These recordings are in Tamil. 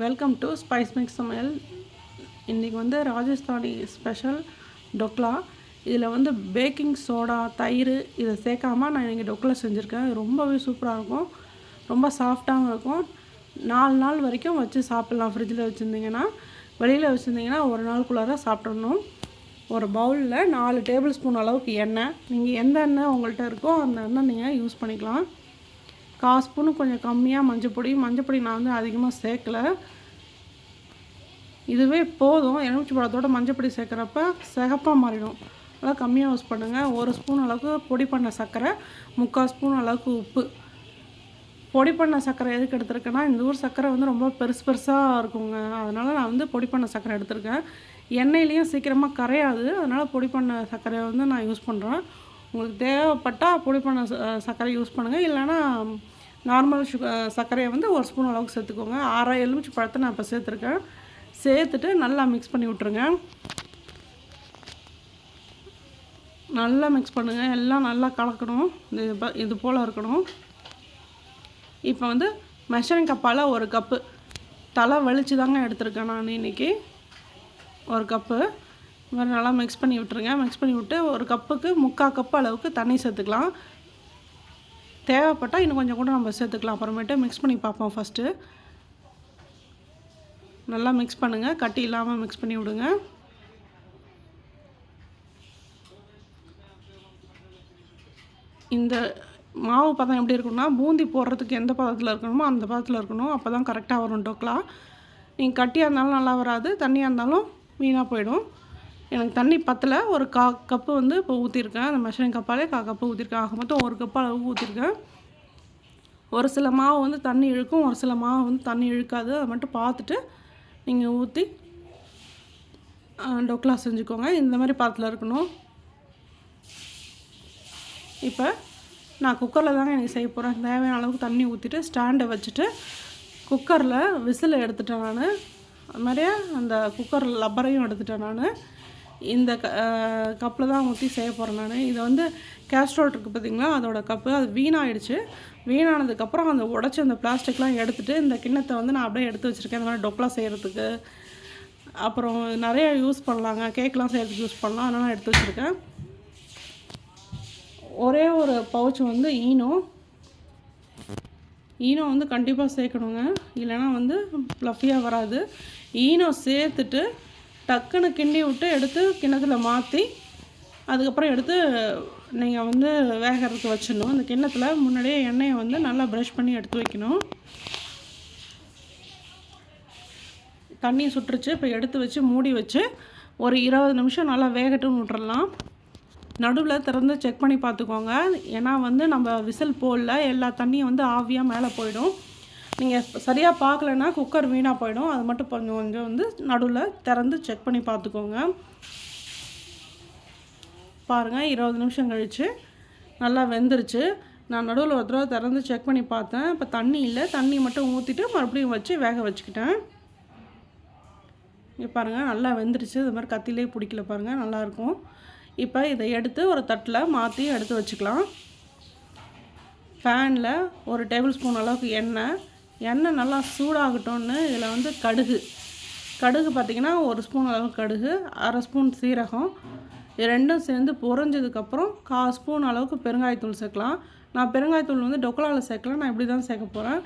வெல்கம் டு ஸ்பைஸ் மிக்ஸ் சமையல் இன்றைக்கி வந்து ராஜஸ்தானி ஸ்பெஷல் டொக்லா. இதில் வந்து பேக்கிங் சோடா தயிர் இதை சேர்க்காமல் நான் இன்றைக்கி டொக்லா செஞ்சுருக்கேன். ரொம்பவே சூப்பராக இருக்கும். ரொம்ப சாஃப்டாகவும் இருக்கும். நாலு நாள் வரைக்கும் வச்சு சாப்பிட்லாம். ஃப்ரிட்ஜில் வச்சுருந்தீங்கன்னா வெளியில் வச்சுருந்தீங்கன்னா ஒரு நாளுக்குள்ளார சாப்பிட்றணும் ஒரு பவுலில் நாலு டேபிள் ஸ்பூன் அளவுக்கு எண்ணெய். நீங்கள் எந்த எண்ணெய் உங்கள்கிட்ட இருக்கோ அந்த எண்ணெய் நீங்கள் யூஸ் பண்ணிக்கலாம். கால் ஸ்பூனு கொஞ்சம் கம்மியாக மஞ்சப்பொடி மஞ்சப்பொடி நான் வந்து அதிகமாக சேர்க்கல. இதுவே போதும். எலுமிச்சி பழத்தோட மஞ்சப்பொடி சேர்க்குறப்ப சிகப்பாக மாறிடும். நல்லா கம்மியாக யூஸ் பண்ணுங்கள் ஒரு ஸ்பூன் அளவுக்கு பொடி பண்ண சர்க்கரை முக்கால் ஸ்பூன் அளவுக்கு உப்பு. பொடி பண்ண சர்க்கரை எதுக்கு எடுத்திருக்கேன்னா இந்த ஊர் சர்க்கரை வந்து ரொம்ப பெருசு பெருசாக இருக்குங்க. அதனால் நான் வந்து பொடி பண்ண சர்க்கரை எடுத்திருக்கேன். எண்ணெயிலையும் சீக்கிரமாக கரையாது. அதனால் பொடி பண்ண சர்க்கரை வந்து நான் யூஸ் பண்ணுறேன் உங்களுக்கு தேவைப்பட்டால் பொடி பண்ண ச- சர்க்கரை யூஸ் பண்ணுங்கள் இல்லைன்னா நார்மல் சுக சர்க்கரையை வந்து ஒரு ஸ்பூன் அளவுக்கு சேர்த்துக்கோங்க. அரை எலுமிச்சி பழத்தை நான் இப்போ சேர்த்துருக்கேன். சேர்த்துட்டு நல்லா மிக்ஸ் பண்ணி விட்ருங்க நல்லா மிக்ஸ் பண்ணுங்கள் எல்லாம் நல்லா கலக்கணும். இது இது போல் இருக்கணும். இப்போ வந்து மெஷரிங் கப்பால் ஒரு கப்பு தலை வலிச்சு தாங்க எடுத்திருக்கேன் நான் இன்னைக்கு. ஒரு கப்பு இது மாதிரி நல்லா மிக்ஸ் பண்ணி விட்டுருங்க. மிக்ஸ் பண்ணி விட்டு ஒரு கப்புக்கு முக்கால் கப்பு அளவுக்கு தண்ணி சேர்த்துக்கலாம். தேவைப்பட்டால் இன்னும் கொஞ்சம் கூட நம்ம சேர்த்துக்கலாம். அப்புறமேட்டு மிக்ஸ் பண்ணி பார்ப்போம் ஃபஸ்ட்டு நல்லா மிக்ஸ் பண்ணுங்கள் கட்டி இல்லாமல் மிக்ஸ் பண்ணி விடுங்க. இந்த மாவு பதம் எப்படி இருக்கணும்னா பூந்தி போடுறதுக்கு எந்த பதத்தில் இருக்கணுமோ அந்த பதத்தில் இருக்கணும். அப்போ தான் கரெக்டாக வரும். டோக்லா நீங்கள் கட்டியாக இருந்தாலும் நல்லா வராது. தண்ணியாக இருந்தாலும் வீணாக போயிடும். எனக்கு தண்ணி பத்தல. ஒரு கா கப்பு வந்து இப்போ ஊற்றிருக்கேன் அந்த மெஷரிங் கப்பாலே கா கப்பு ஊற்றிருக்கேன் ஆக மொத்தம் ஒரு கப்பு அளவுக்கு ஊற்றிருக்கேன் ஒரு சில மாவு வந்து தண்ணி இழுக்கும். ஒரு சில மாவு வந்து தண்ணி இழுக்காது. அதை மட்டும் பார்த்துட்டு நீங்கள் ஊற்றி டொக்லா செஞ்சுக்கோங்க. இந்த மாதிரி பாத்தில் இருக்கணும். இப்போ நான் குக்கரில் தாங்க எனக்கு செய்ய போகிறேன் தேவையான அளவுக்கு தண்ணி ஊற்றிட்டு ஸ்டாண்டை வச்சுட்டு குக்கரில் விசில் எடுத்துட்டேன் நான். அது மாதிரியே அந்த குக்கர் லப்பரையும் எடுத்துட்டேன் நான். இந்த க கப்பில் தான் ஊற்றி செய்ய போகிறேன் நான். இதை வந்து கேஸ்ட்ரோல் இருக்குது பார்த்தீங்களா? அதோட கப்பு. அது வீணாயிடுச்சு. வீணானதுக்கப்புறம் அந்த உடச்சி அந்த பிளாஸ்டிக்லாம் எடுத்துகிட்டு இந்த கிண்ணத்தை வந்து நான் அப்படியே எடுத்து வச்சுருக்கேன். இந்த மாதிரி டொக்லா செய்கிறதுக்கு அப்புறம் நிறைய யூஸ் பண்ணலாங்க. கேக்லாம் செய்கிறதுக்கு யூஸ் பண்ணலாம். அதனால் நான் எடுத்து வச்சுருக்கேன். ஒரே ஒரு பவுச் வந்து ஈனோ. ஈனோ வந்து கண்டிப்பாக சேர்க்கணுங்க. இல்லைன்னா வந்து ஃப்ளஃபியாக வராது. ஈனோ சேர்த்துட்டு டக்குன்னு கிண்டி விட்டு எடுத்து கிண்ணத்தில் மாற்றி அதுக்கப்புறம் எடுத்து நீங்கள் வந்து வேகிறதுக்கு வச்சிடணும். அந்த கிண்ணத்தில் முன்னாடியே எண்ணெயை வந்து நல்லா ப்ரஷ் பண்ணி எடுத்து வைக்கணும். தண்ணி சுட்டுருச்சு இப்போ எடுத்து வச்சு மூடி வச்சு ஒரு இருபது நிமிஷம் நல்லா வேகட்டும் விட்டுறலாம். நடுவில் திறந்து செக் பண்ணி பார்த்துக்கோங்க. ஏன்னா வந்து நம்ம விசில் போடல. எல்லா தண்ணியும் வந்து ஆவியாக மேலே போயிடும். நீங்கள் சரியாக பார்க்கலன்னா குக்கர் வீணாக போயிடும். அது மட்டும் கொஞ்சம் கொஞ்சம் வந்து நடுவில் திறந்து செக் பண்ணி பார்த்துக்கோங்க. பாருங்கள் இருபது நிமிஷம் கழித்து நல்லா வெந்துருச்சு. நான் நடுவில் ஒரு தடவை திறந்து செக் பண்ணி பார்த்தேன். இப்போ தண்ணி இல்லை. தண்ணி மட்டும் ஊற்றிட்டு மறுபடியும் வச்சு வேக வச்சுக்கிட்டேன். இங்கே பாருங்கள் நல்லா வெந்துருச்சு. இது மாதிரி கத்திலே பிடிக்கல பாருங்கள் நல்லாயிருக்கும் இப்போ இதை எடுத்து ஒரு தட்டில் மாற்றி எடுத்து வச்சுக்கலாம். ஃபேனில் ஒரு டேபிள் ஸ்பூன் அளவுக்கு எண்ணெய் எண்ணெய் நல்லா சூடாகட்டும்னு இதில் வந்து கடுகு. கடுகு பார்த்திங்கன்னா ஒரு ஸ்பூன் அளவுக்கு கடுகு அரை ஸ்பூன் சீரகம். இது ரெண்டும் சேர்ந்து பொரிஞ்சதுக்கப்புறம் கால் ஸ்பூன் அளவுக்கு பெருங்காயத்தூள் சேர்க்கலாம். நான் பெருங்காயத்தூள் வந்து டொக்கலாவில் சேர்க்கல நான் இப்படி தான் சேர்க்க போகிறேன்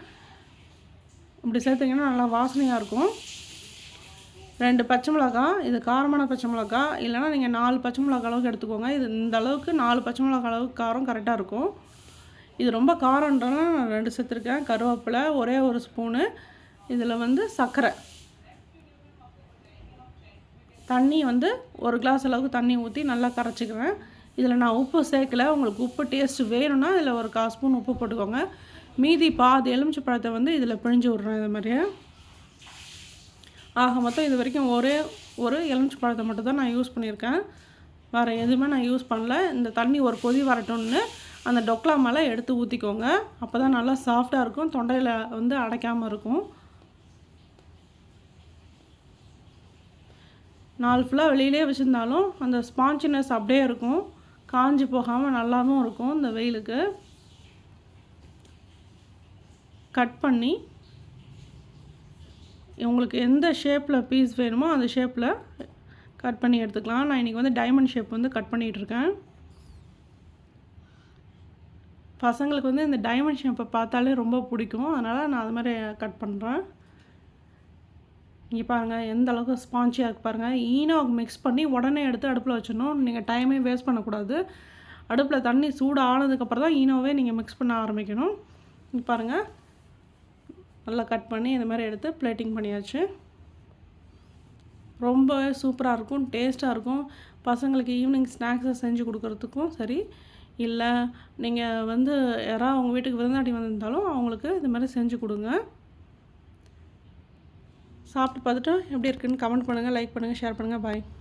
இப்படி சேர்த்திங்கன்னா நல்லா வாசனையாக இருக்கும். ரெண்டு பச்சை மிளகாய் இது காரமான பச்சை மிளகாய். இல்லைன்னா நீங்கள் நாலு பச்சை மிளகாய் அளவுக்கு எடுத்துக்கோங்க. இது இந்த அளவுக்கு நாலு பச்சை மிளகாய் அளவுக்கு காரம் கரெக்டாக இருக்கும். இது ரொம்ப காரம்ன்றனா நான் ரெண்டு சேர்த்துருக்கேன். கருவேப்பிலை ஒரே ஒரு ஸ்பூனு. இதில் வந்து சர்க்கரை. தண்ணி வந்து ஒரு கிளாஸ் அளவுக்கு தண்ணி ஊற்றி நல்லா கரைச்சிக்கிறேன் இதில் நான் உப்பு சேர்க்கல. உங்களுக்கு உப்பு டேஸ்ட் வேணும்னா இதில் ஒரு கால் ஸ்பூன் உப்பு போட்டுக்கோங்க. மீதி பாதி எலுமிச்சை பழத்தை வந்து இதில் பிழிஞ்சு விட்றேன் இது மாதிரியே. ஆக மொத்தம் இது வரைக்கும் ஒரே ஒரு எலுமிச்சை பழத்தை மட்டும் தான் நான் யூஸ் பண்ணியிருக்கேன். வேறு எதுவுமே நான் யூஸ் பண்ணல. இந்த தண்ணி ஒரு கொதி வரட்டும்னு அந்த டொக்லா மேலே எடுத்து ஊற்றிக்கோங்க அப்போ தான் நல்லா சாஃப்டாக இருக்கும். தொண்டையில் வந்து அடைக்காமல் இருக்கும். நாள் ஃபுல்லாக வெளியிலே வச்சுருந்தாலும் அந்த ஸ்பான்ச்சினஸ் அப்படியே இருக்கும். காஞ்சி போகாமல் நல்லாவும் இருக்கும் இந்த வெயிலுக்கு. கட் பண்ணி உங்களுக்கு எந்த ஷேப்பில் பீஸ் வேணுமோ அந்த ஷேப்பில் கட் பண்ணி எடுத்துக்கலாம். நான் இன்றைக்கி வந்து டைமண்ட் ஷேப் வந்து கட் பண்ணிகிட்ருக்கேன் பசங்களுக்கு வந்து இந்த டைமண்ட் ஷேப்பை பார்த்தாலே ரொம்ப பிடிக்கும். அதனால் நான் அது மாதிரி கட் பண்ணுறேன் இங்கே பாருங்கள் எந்த அளவுக்கு ஸ்பான்ச்சியாக இருக்குது பாருங்கள் ஈனோவுக்கு மிக்ஸ் பண்ணி உடனே எடுத்து அடுப்பில் வச்சிடணும். நீங்கள் டைமே வேஸ்ட் பண்ணக்கூடாது. அடுப்பில் தண்ணி சூடு ஆனதுக்கப்புறம் தான் ஈனோவே நீங்கள் மிக்ஸ் பண்ண ஆரம்பிக்கணும். இங்கே பாருங்கள் நல்லா கட் பண்ணி இந்த மாதிரி எடுத்து பிளேட்டிங் பண்ணியாச்சு. ரொம்ப சூப்பராக இருக்கும் டேஸ்ட்டாக இருக்கும். பசங்களுக்கு ஈவினிங் ஸ்நாக்ஸை செஞ்சு கொடுக்குறதுக்கும் சரி. இல்லை நீங்கள் வந்து யாராவது அவங்க வீட்டுக்கு விருந்தாடி வந்திருந்தாலும் அவங்களுக்கு இது மாதிரி செஞ்சு கொடுங்க. சாப்பிட்டு பார்த்துட்டு எப்படி இருக்குன்னு கமெண்ட் பண்ணுங்கள் லைக் பண்ணுங்கள் ஷேர் பண்ணுங்கள் பாய்